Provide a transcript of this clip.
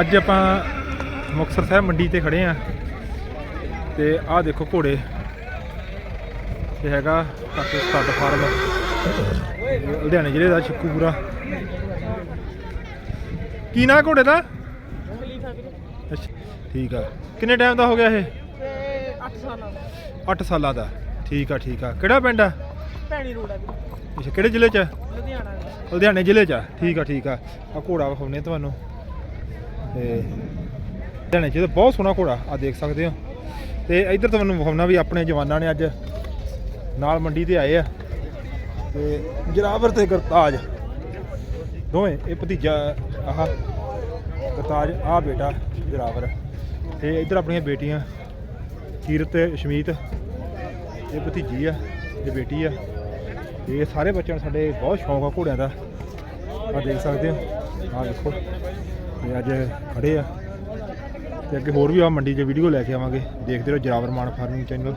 ਅੱਜ ਆਪਾਂ ਮੁਕਤਸਰ ਸਾਹਿਬ ਮੰਡੀ ਤੇ ਖੜੇ ਆ ਤੇ ਆਹ ਦੇਖੋ ਘੋੜੇ। ਇਹ ਹੈਗਾ ਸਟੱਡ ਫਾਰਮ। ਲੁਧਿਆਣੇ ਜ਼ਿਲ੍ਹੇ ਦਾ ਛਿੱਕੂਪੁਰਾ। ਕੀ ਨਾਂ ਘੋੜੇ ਦਾ? ਅੱਛਾ ਠੀਕ ਆ। ਕਿੰਨੇ ਟਾਈਮ ਦਾ ਹੋ ਗਿਆ ਇਹ? 8 ਸਾਲਾਂ ਦਾ। 8 ਸਾਲਾਂ ਦਾ ਠੀਕ ਆ ਠੀਕ ਆ। ਕਿਹੜਾ ਪਿੰਡ ਆ? ਭੈਣੀ ਰੋਡ ਆ ਵੀ ਅੱਛਾ ਕਿਹੜੇ ਜ਼ਿਲ੍ਹੇ 'ਚ? ਲੁਧਿਆਣਾ ਲੁਧਿਆਣੇ ਜ਼ਿਲ੍ਹੇ 'ਚ ਆ। ਠੀਕ ਆ ਠੀਕ ਆ। ਆ ਘੋੜਾ ਵਿਖਾਉਨੇ ਤੁਹਾਨੂੰ। ਤੇ ਲੁਧਿਆਣੇ 'ਚ ਬਹੁਤ ਸੋਹਣਾ ਘੋੜਾ ਆ ਦੇਖ ਸਕਦੇ ਹੋ। ਤੇ ਇੱਧਰ ਤੁਹਾਨੂੰ ਵਿਖਾਉਣਾ ਵੀ ਆਪਣੇ ਜਵਾਨਾਂ ਨੇ ਅੱਜ ਨਾਲ ਮੰਡੀ ਤੇ ਆਏ ਆ। ਤੇ ਜਰਾਵਰ ਤੇ ਗਰਤਾਜ ਦੋਵੇਂ, ਇਹ ਭਤੀਜਾ, ਆਹ ਗਰਤਾਜ ਆ ਬੇਟਾ ਜਰਾਵਰ। ਤੇ ਇੱਧਰ ਆਪਣੀਆਂ ਬੇਟੀਆਂ, ਕੀਰਤ ਤੇ ਸ਼ਮੀਤ, ਇਹ ਭਤੀਜੀ ਆ, ਇਹ ਬੇਟੀ ਆ। ਇਹ ਸਾਰੇ ਬੱਚਿਆਂ ਨੂੰ ਸਾਡੇ ਬਹੁਤ ਸ਼ੌਂਕ ਆ ਘੋੜਿਆਂ ਦਾ। ਆ ਦੇਖ ਸਕਦੇ ਹੋ ਆ ਦੇਖੋ। ਤੇ ਅੱਜ ਖੜੇ ਆ। ਤੇ ਅੱਗੇ ਹੋਰ ਵੀ ਆ ਮੰਡੀ 'ਚ ਵੀਡੀਓ ਲੈ ਕੇ ਆਵਾਂਗੇ। ਦੇਖਦੇ ਰਹੋ ਜਰਾਵਰ ਮਾਨ ਫਾਰਮਿੰਗ ਚੈਨਲ